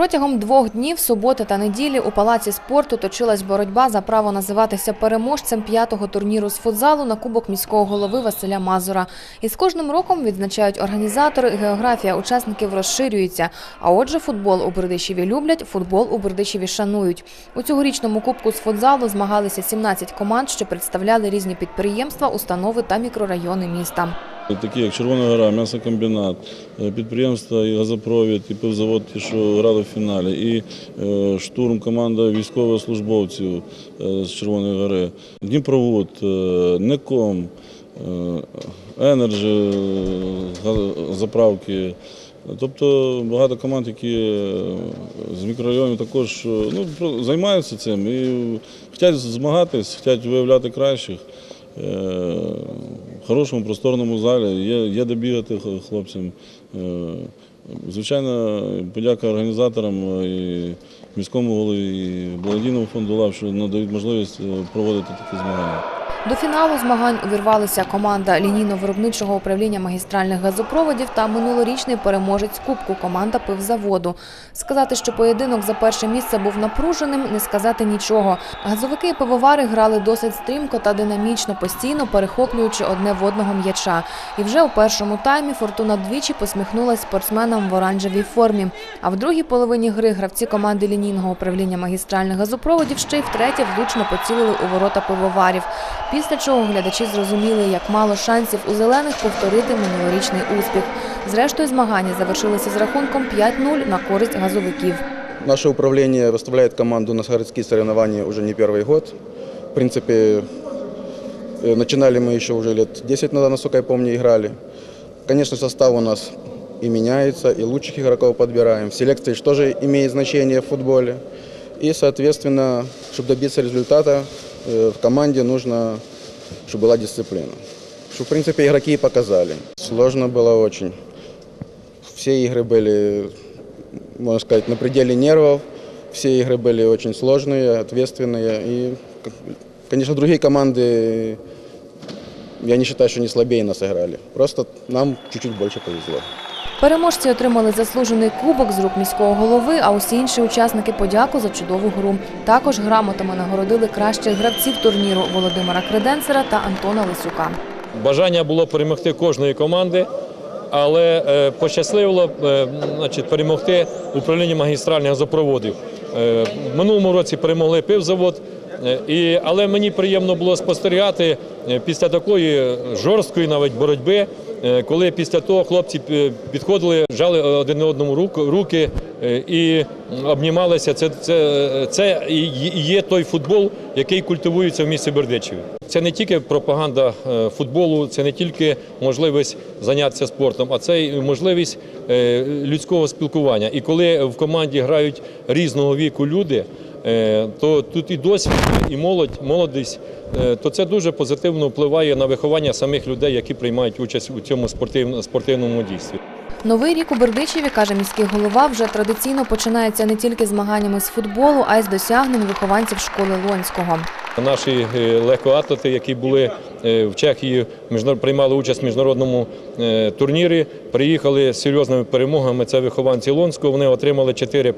Протягом двох днів, суботи та неділі, у палаці спорту точилась боротьба за право називатися переможцем п'ятого турніру з футзалу на кубок міського голови Василя Мазура. І з кожним роком відзначають організатори, географія учасників розширюється. А отже, футбол у Бердичеві люблять, футбол у Бердичеві шанують. У цьогорічному кубку з футзалу змагалися 17 команд, що представляли різні підприємства, установи та мікрорайони міста. Такі як Червона гора, м'ясокомбінат, е, підприємства і газопровід, і пивзавод, ті, що грали в фіналі, і е, штурм команда військовослужбовців е, з Червоної гори, Дніпровод, Неком, Енерджі, заправки. Тобто багато команд, які з мікрорайонів також ну, займаються цим і хочуть змагатись, хочуть виявляти кращих. Хорошому просторному залі, є, є де бігати хлопцям. Е, Звичайно, подяка організаторам е, і міському голові, і благодійному фонду ЛАВ, що надають можливість е, проводити такі змагання. До фіналу змагань увірвалися команда лінійно-виробничого управління магістральних газопроводів та минулорічний переможець Кубку команда пивзаводу. Сказати, що поєдинок за перше місце був напруженим, не сказати нічого. Газовики і пивовари грали досить стрімко та динамічно, постійно перехоплюючи одне в одного м'яча. І вже у першому таймі Фортуна двічі посміхнулась спортсменам в оранжевій формі. А в другій половині гри гравці команди лінійного управління магістральних газопроводів ще й втретє влучно поцілили у ворота пивоварів. Після чого глядачі зрозуміли, як мало шансів у зелених повторити минулорічний успіх. Зрештою, змагання завершилися з рахунком 5-0 на користь газовиків. Наше управление выставляет команду на городские соревнования уже не первый год. В принципе, э, начинали мы еще уже лет 10 назад, насколько я помню, играли. Конечно, состав у нас и меняется, и лучших игроков подбираем. Селекция же тоже имеет значение в футболе. И, соответственно, чтобы добиться результата, э, в команде нужно, чтобы была дисциплина. Что, в принципе, игроки и показали. Сложно было очень. Все игры были можно сказать, на пределе нервов. Все игры были очень сложные, ответственные. И, к- конечно, другие команды, я не считаю, что они слабее нас играли. Просто нам чуть-чуть больше повезло. Переможці отримали заслужений кубок з рук міського голови, а усі інші учасники подяку за чудову гру. Також грамотами нагородили кращих гравців турніру Володимира Креденцера та Антона Лисюка. Бажання було перемогти кожної команди, але е, пощасливило е, значить, перемогти управління магістральних газопроводів. Е, в минулому році перемогли пивзавод. але мені приємно було спостерігати після такої жорсткої навіть боротьби, коли після того хлопці е, підходили, жали один одному руки е, і обнімалися. Це, це, це і є той футбол, який культивується в місті Бердичеві. Це не тільки пропаганда е, футболу, це не тільки можливість зайнятися спортом, а це й можливість е, людського спілкування. І коли в команді грають різного віку люди, е, то тут і досвід, і молодь, молодість, е, то це дуже позитивно впливає на виховання самих людей, які приймають участь у цьому спортивному дійстві. Новий рік у Бердичеві, каже міський голова, вже традиційно починається не тільки змаганнями з футболу, а й з досягнень вихованців школи Лонського. Наші е, легкоатлети, які були е, в Чехії, приймали участь в міжнародному е, турнірі, приїхали з серйозними перемогами. Це вихованці Лонського. Вони отримали чотири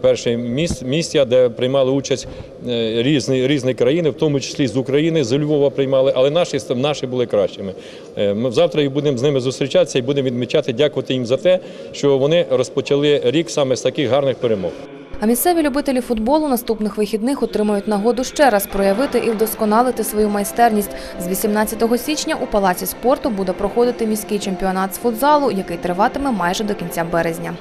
перші міс- місця, де приймали участь е, різні, різні країни, в тому числі з України, з Львова приймали, але наші, наші були кращими. Е, Ми завтра і будемо з ними зустрічатися і будемо відмічати, дякувати їм за те, що вони розпочали рік саме з таких гарних перемог. А місцеві любителі футболу наступних вихідних отримають нагоду ще раз проявити і вдосконалити свою майстерність. З 18 січня у палаці спорту буде проходити міський чемпіонат з футзалу, який триватиме майже до кінця березня.